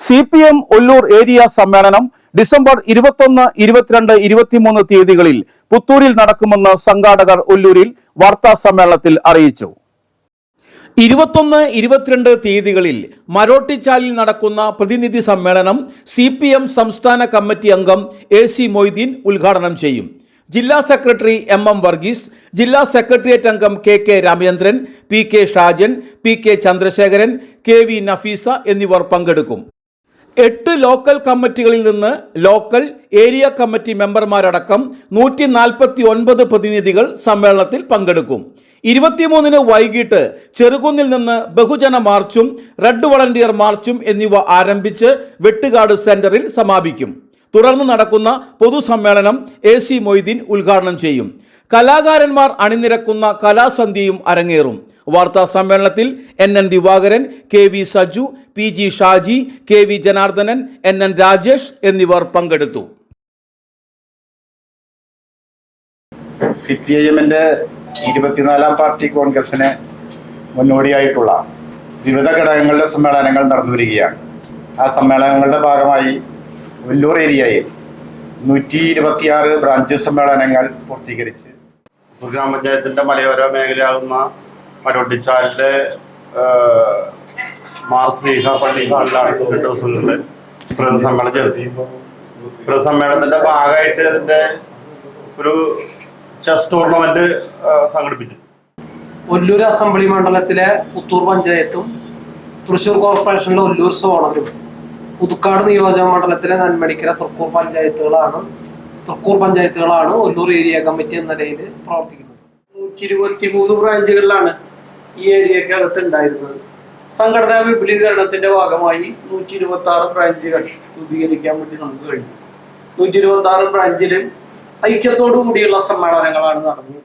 C P M Ollur area സമ്മേളനം December ഇരുപത്തൊന്ന് ഇരുപത്തിരണ്ട് ഇരുപത്തിമൂന്ന് തീയതികളിൽ പുത്തൂരിൽ നടക്കുമെന്ന് സംഘാടകർ ഒല്ലൂരിൽ വാർത്താ സമ്മേളനത്തിൽ അറിയിച്ചു. ഇരുപത്തൊന്ന് ഇരുപത്തിരണ്ട് തീയതികളിൽ മരോട്ടിച്ചാലിൽ നടക്കുന്ന പ്രതിനിധി സമ്മേളനം സി പി എം സംസ്ഥാന കമ്മിറ്റി അംഗം എ സി മൊയ്തീൻ ഉദ്ഘാടനം ചെയ്യും. ജില്ലാ സെക്രട്ടറി എം എം വർഗീസ് ജില്ലാ സെക്രട്ടേറിയറ്റ് അംഗം K K Ramachandran P K Shajan P K Chandrasekharan K V Nafeesa എന്നിവർ പങ്കെടുക്കും. എട്ട് ലോക്കൽ കമ്മിറ്റികളിൽ നിന്ന് ലോക്കൽ ഏരിയ കമ്മിറ്റി മെമ്പർമാരടക്കം നൂറ്റി നാൽപ്പത്തി ഒൻപത് പ്രതിനിധികൾ സമ്മേളനത്തിൽ പങ്കെടുക്കും. ഇരുപത്തിമൂന്നിന് വൈകിട്ട് ചെറുകുന്നിൽ നിന്ന് ബഹുജന മാർച്ചും റെഡ് വളണ്ടിയർ മാർച്ചും എന്നിവ ആരംഭിച്ച് വെട്ടുകാട് സെന്ററിൽ സമാപിക്കും. തുടർന്ന് നടക്കുന്ന പൊതുസമ്മേളനം എ സി മൊയ്തീൻ ഉദ്ഘാടനം ചെയ്യും. കലാകാരന്മാർ അണിനിരക്കുന്ന കലാസന്ധ്യയും അരങ്ങേറും. വാർത്താ സമ്മേളനത്തിൽ N N Divakaran K V Saju P G Shaji K V Janardhanan N N Rajesh എന്നിവർ പങ്കെടുത്തു. സി പി ഐ എമ്മിന്റെ ഇരുപത്തിനാലാം പാർട്ടി കോൺഗ്രസിന് മുന്നോടിയായിട്ടുള്ള വിവിധ ഘടകങ്ങളുടെ സമ്മേളനങ്ങൾ നടന്നു വരികയാണ് ആ സമ്മേളനങ്ങളുടെ ഭാഗമായി വെല്ലൂർ ഏരിയയിൽ നൂറ്റി ഇരുപത്തിയാറ് ബ്രാഞ്ച് സമ്മേളനങ്ങൾ പൂർത്തീകരിച്ച്. ഗ്രാമപഞ്ചായത്തിന്റെ മലയോര മേഖലയാകുന്ന മരോട്ടിച്ചാലിന്റെ മാർസ് സ്നേഹ പള്ളി ഹാളിലാണ് രണ്ട് ദിവസങ്ങളിൽ പ്രതിസമ്മേളനം ചേർത്തി. പ്രതിസമ്മേളനത്തിന്റെ ഭാഗമായിട്ട് അതിന്റെ ഒരു ചെസ് ടൂർണമെന്റ് സംഘടിപ്പിച്ചു. ഒല്ലൂർ അസംബ്ലി മണ്ഡലത്തിലെ പുത്തൂർ പഞ്ചായത്തും തൃശൂർ കോർപ്പറേഷനിലെ ഒല്ലൂർ സോണലും പുതുക്കാട് നിയോജക മണ്ഡലത്തിലെ നന്മണിക്കര തൃക്കൂർ പഞ്ചായത്തുകളാണ് തൃക്കൂർ പഞ്ചായത്തുകളാണ് ഒല്ലൂർ ഏരിയ കമ്മിറ്റി എന്ന നിലയിൽ പ്രവർത്തിക്കുന്നത്. നൂറ്റി ഇരുപത്തി മൂന്ന് ബ്രാഞ്ചുകളിലാണ് ഈ ഏരിയക്കകത്ത് ഉണ്ടായിരുന്നത്. സംഘടനാ വിപുലീകരണത്തിന്റെ ഭാഗമായി നൂറ്റി ഇരുപത്തി ആറ് ബ്രാഞ്ചുകൾ രൂപീകരിക്കാൻ വേണ്ടി നമുക്ക് കഴിഞ്ഞു. നൂറ്റി ഇരുപത്തി ആറ് ബ്രാഞ്ചിലും ഐക്യത്തോടു കൂടിയുള്ള സമ്മേളനങ്ങളാണ് നടന്നത്.